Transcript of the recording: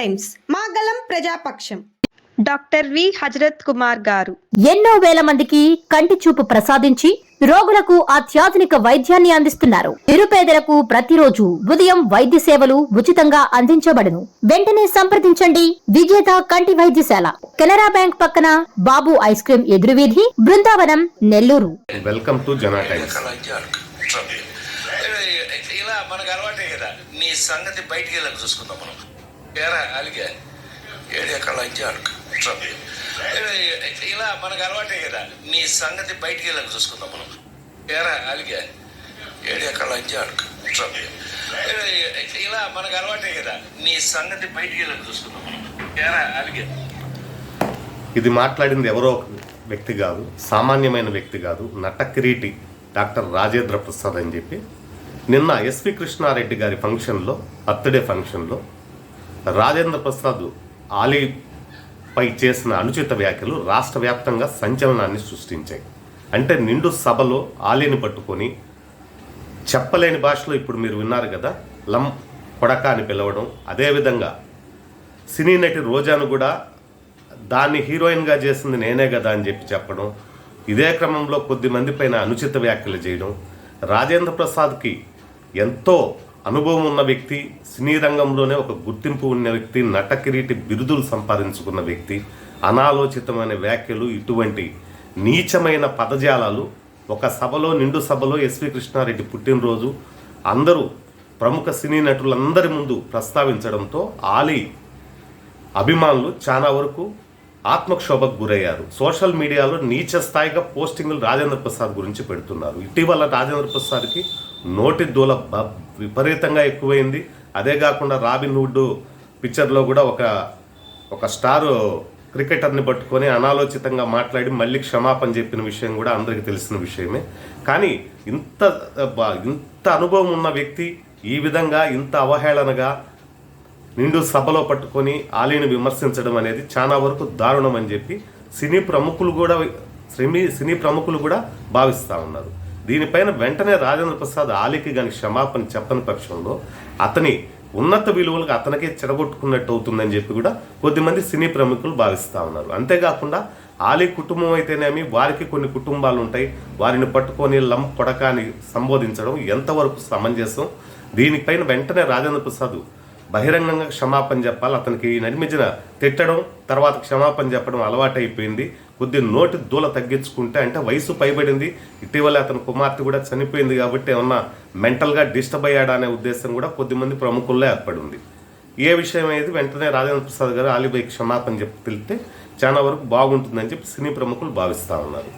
Times. మా గలం ప్రజాపక్షం. Doctor V. Hazrat Kumar గారు. ఎన్నో వేల మందికి కంటి చూపు ప్రసాదించి రోగులకు అత్యాధునిక వైద్యాన్ని అందిస్తున్నారు. నిరుపేదలకు ప్రతిరోజు ఉదయం వైద్య సేవలు ఉచితంగా అందించబడును. వెంటనే సంప్రదించండి. విజేత కంటి వైద్యశాల. కెనరా బ్యాంక్ పక్కన Babu ice cream ఎదురువీధి Brindavanam Nellore. Welcome to Jana times. కళాజ్ఞానం ఇలా మనకు అలవాటే కదా. నీ సంగతి బయటికి వెళ్ళాక చూసుకుందాం మనం. ఏరా అలిగా ఏడే కళాజ్ఞానం ఇలా మనకు అలవాటే కదా. నీ సంగతి బయటికి వెళ్ళాక చూసుకుందాం మనం. ఏరా అలిగా ఏడే కళాజ్ఞానం ఇలా మనకు అలవాటే కదా. నీ సంగతి బయటికి వెళ్ళాక చూసుకుందాం మనం. ఏరా అలిగా ఇది మాట్లాడింది ఎవరో ఒక వ్యక్తి కాదు సామాన్యమైన వ్యక్తి కాదు నటకిరీటి డాక్టర్ రాజేంద్ర ప్రసాద్ అని చెప్పి. నిన్న ఎస్వి కృష్ణారెడ్డి గారి ఫంక్షన్లో బర్త్డే ఫంక్షన్లో రాజేంద్ర ప్రసాద్ ఆలీపై చేసిన అనుచిత వ్యాఖ్యలు రాష్ట్ర వ్యాప్తంగా సంచలనాన్ని సృష్టించాయి. అంటే నిండు సభలో ఆలీని పట్టుకొని చెప్పలేని భాషలో ఇప్పుడు మీరు విన్నారు కదా లం కొడక అని పిలవడం అదేవిధంగా సినీ నటి రోజాను కూడా దాన్ని హీరోయిన్గా చేసింది నేనే కదా అని చెప్పి చెప్పడం ఇదే క్రమంలో కొద్ది మంది పైన అనుచిత వ్యాఖ్యలు చేయడం రాజేంద్ర ప్రసాద్కి ఎంతో అనుభవం ఉన్న వ్యక్తి సినీ రంగంలోనే ఒక గుర్తింపు ఉన్న వ్యక్తి నటకిరీటి బిరుదులు సంపాదించుకున్న వ్యక్తి అనాలోచితమైన వ్యాఖ్యలు ఇటువంటి నీచమైన పదజాలాలు ఒక సభలో నిండు సభలో ఎస్వి కృష్ణారెడ్డి పుట్టినరోజు అందరూ ప్రముఖ సినీ నటులందరి ముందు ప్రస్తావించడంతో ఆలీ అభిమానులు చాలా వరకు ఆత్మక్షోభకు గురయ్యారు. సోషల్ మీడియాలో నీచ స్థాయిగా పోస్టింగ్లు రాజేంద్ర ప్రసాద్ గురించి పెడుతున్నారు. ఇటీవల రాజేంద్ర ప్రసాద్కి నోటి దూల బ- విపరీతంగా ఎక్కువైంది. అదే కాకుండా రాబిన్ హుడ్ పిక్చర్లో కూడా ఒక ఒక స్టార్ క్రికెటర్ని పట్టుకొని అనాలోచితంగా మాట్లాడి మళ్ళీ క్షమాపణ చెప్పిన విషయం కూడా అందరికీ తెలిసిన విషయమే. కానీ ఇంత ఇంత అనుభవం ఉన్న వ్యక్తి ఈ విధంగా ఇంత అవహేళనగా నిండు సభలో పట్టుకొని ఆలీని విమర్శించడం అనేది చాలా వరకు దారుణం అని చెప్పి సినీ ప్రముఖులు కూడా సినీ సినీ ప్రముఖులు కూడా భావిస్తూ ఉన్నారు. దీనిపైన వెంటనే రాజేంద్ర ప్రసాద్ ఆలికి కానీ క్షమాపణ చెప్పని పక్షంలో అతని ఉన్నత విలువలకు అతనికే చెడగొట్టుకున్నట్టు అవుతుందని చెప్పి కూడా కొద్దిమంది సినీ ప్రముఖులు భావిస్తూ ఉన్నారు. అంతేకాకుండా ఆలీ కుటుంబం అయితేనేమి వారికి కొన్ని కుటుంబాలు ఉంటాయి. వారిని పట్టుకొని లం కొడక అని సంబోధించడం ఎంతవరకు సమంజసం? దీనిపైన వెంటనే రాజేంద్ర ప్రసాద్ బహిరంగంగా క్షమాపణ చెప్పాలి. అతనికి నడిమించిన తిట్టడం తర్వాత క్షమాపణ చెప్పడం అలవాటైపోయింది. కొద్ది నోటి దూల తగ్గించుకుంటే అంటే వయసు పైబడింది. ఇటీవల అతని కుమార్తె కూడా చనిపోయింది కాబట్టి ఏమన్నా మెంటల్గా డిస్టర్బ్ అయ్యాడా అనే ఉద్దేశం కూడా కొద్దిమంది ప్రముఖుల్లో ఏర్పడి ఉంది ఏ విషయం అనేది వెంటనే రాజేంద్ర ప్రసాద్ గారు అలీబాయి క్షమాపణ చెప్పి తెలితే చాలా వరకు బాగుంటుందని చెప్పి సినీ ప్రముఖులు భావిస్తూ ఉన్నారు.